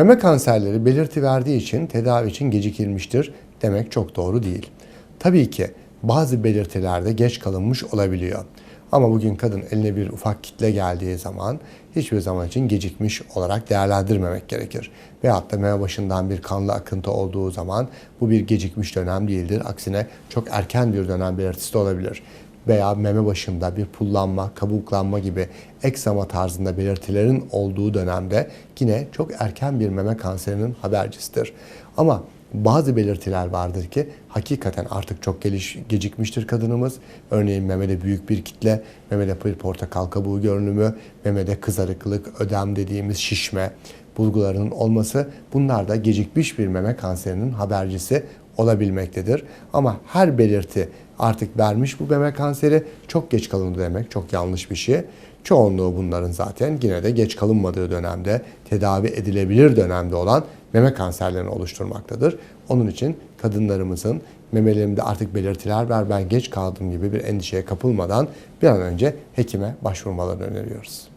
Meme kanserleri belirti verdiği için tedavi için gecikilmiştir demek çok doğru değil. Tabii ki bazı belirtilerde geç kalınmış olabiliyor. Ama bugün kadın eline bir ufak kitle geldiği zaman hiçbir zaman için gecikmiş olarak değerlendirmemek gerekir. Veyahut da meme başından bir kanlı akıntı olduğu zaman bu bir gecikmiş dönem değildir. Aksine çok erken bir dönem belirtisi de olabilir veya meme başında bir pullanma, kabuklanma gibi eksama tarzında belirtilerin olduğu dönemde yine çok erken bir meme kanserinin habercisidir. Ama bazı belirtiler vardır ki hakikaten artık çok geliş, gecikmiştir kadınımız. Örneğin memede büyük bir kitle, memede bir portakal kabuğu görünümü, memede kızarıklık, ödem dediğimiz şişme, bulgularının olması bunlar da gecikmiş bir meme kanserinin habercisi olabilmektedir. Ama her belirti artık vermiş bu meme kanseri çok geç kalındı demek çok yanlış bir şey. Çoğunluğu bunların zaten yine de geç kalınmadığı dönemde tedavi edilebilir dönemde olan meme kanserlerini oluşturmaktadır. Onun için kadınlarımızın memelerimde artık belirtiler var ben geç kaldım gibi bir endişeye kapılmadan bir an önce hekime başvurmalarını öneriyoruz.